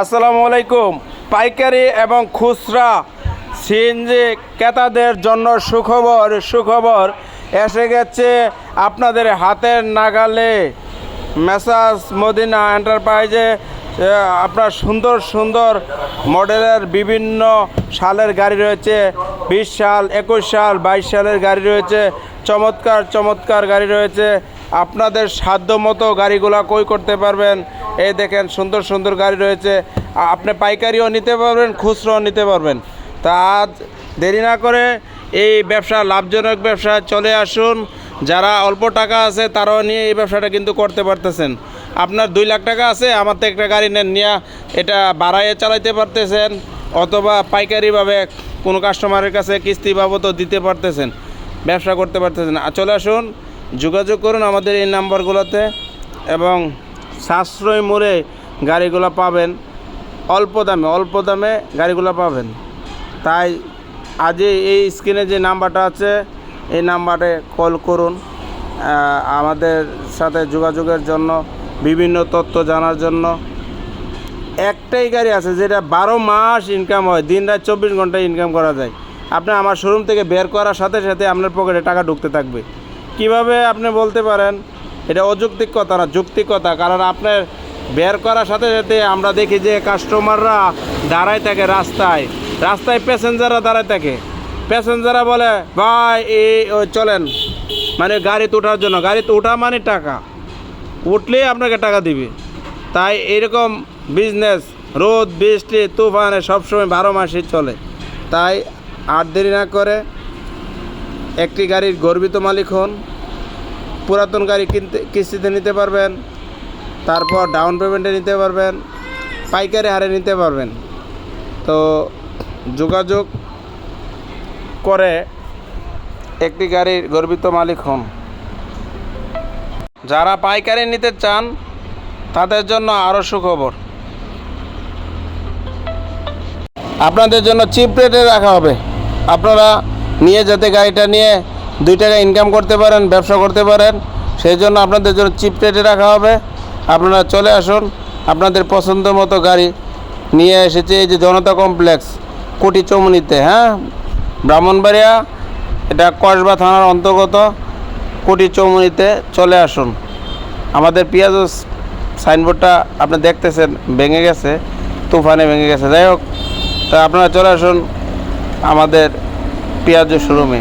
আসসালামু আলাইকুম। পাইকারি এবং খুচরা সিএনজি ক্রেতাদের জন্য সুখবর সুখবর। এসে গেছে আপনাদের হাতের নাগালে। মেসাজ মদিনা এন্টারপ্রাইজে আপনার সুন্দর সুন্দর মডেলের বিভিন্ন সালের গাড়ি রয়েছে। বিশ সাল, একুশ সাল, বাইশ সালের গাড়ি রয়েছে। চমৎকার চমৎকার গাড়ি রয়েছে। আপনাদের সাধ্য মতো গাড়িগুলা কই করতে পারবেন। এই দেখেন, সুন্দর সুন্দর গাড়ি রয়েছে। আপনি পাইকারিও নিতে পারবেন, খুচরোও নিতে পারবেন। তা আজ দেরি না করে এই ব্যবসা, লাভজনক ব্যবসা চলে আসুন। যারা অল্প টাকা আছে, তারাও নিয়ে এই ব্যবসাটা কিন্তু করতে পারতেছেন। আপনার দুই লাখ টাকা আছে, আমার তো একটা গাড়ি নেন, নিয়ে এটা বাড়াইয়ে চালাইতে পারতেছেন, অথবা পাইকারিভাবে কোনো কাস্টমারের কাছে কিস্তি বাবদও দিতে পারতেছেন, ব্যবসা করতে পারতেছেন। চলে আসুন। যোগাযোগ করুন আমাদের এই নাম্বারগুলোতে এবং সাশ্রয় মোড়ে গাড়িগুলো পাবেন। অল্প দামে অল্প দামে গাড়িগুলো পাবেন। তাই আজই এই স্ক্রিনে যে নাম্বারটা আছে, এই নাম্বারে কল করুন। আমাদের সাথে যোগাযোগের জন্য, বিভিন্ন তথ্য জানার জন্য। একটাই গাড়ি আছে যেটা বারো মাস ইনকাম হয়, দিন রাত চব্বিশ ঘণ্টা ইনকাম করা যায়। আপনি আমার শোরুম থেকে বের করার সাথে সাথে আপনার পকেটে টাকা ঢুকতে থাকবে। কীভাবে আপনি বলতে পারেন? এটা অযৌক্তিক কথা না, যৌক্তিক কথা। কারণ আপনার বের করার সাথে সাথে আমরা দেখি যে কাস্টমাররা দাঁড়ায় থাকে রাস্তায়। রাস্তায় প্যাসেঞ্জাররা দাঁড়ায় থাকে। প্যাসেঞ্জাররা বলে, ভাই এই চলেন। মানে গাড়িতে ওঠার জন্য। গাড়িতে ওঠা মানে টাকা। উঠলেই আপনাকে টাকা দিবে। তাই এরকম বিজনেস রোদ, বৃষ্টি, তুফানে সবসময় বারো মাসই চলে। তাই আর দেরি না করে একটি গাড়ির গর্বিত মালিক হন, পুরাতন গাড়ি কিনতে কিস্তিতে নিতে পারবেন, তারপর ডাউন পেমেন্টে নিতে পারবেন, পাইকারি হারে নিতে পারবেন। তো যোগাযোগ করে একটি গাড়ির গর্বিত মালিক হন। যারা পাইকারি নিতে চান, তাদের জন্য আরও সুখবর। আপনাদের জন্য চিপ রেটে রাখা হবে। আপনারা নিয়ে যাতে গাড়িটা নিয়ে দুই টাকা ইনকাম করতে পারেন, ব্যবসা করতে পারেন, সেই জন্য আপনাদের জন্য চিপ রেটে রাখা হবে। আপনারা চলে আসুন, আপনাদের পছন্দ মতো গাড়ি নিয়ে এসেছে এই যে জনতা কমপ্লেক্স, কোটি চৌমনিতে হ্যাঁ? ব্রাহ্মণবাড়িয়া, এটা কসবা থানার অন্তর্গত, কোটি চৌমনিতে চলে আসুন। আমাদের পেঁয়াজ সাইনবোর্ডটা আপনি দেখতেছেন, ভেঙে গেছে, তুফানে ভেঙে গেছে। যাই হোক, তা আপনারা চলে আসুন আমাদের পেঁয়াজ শোরুমে।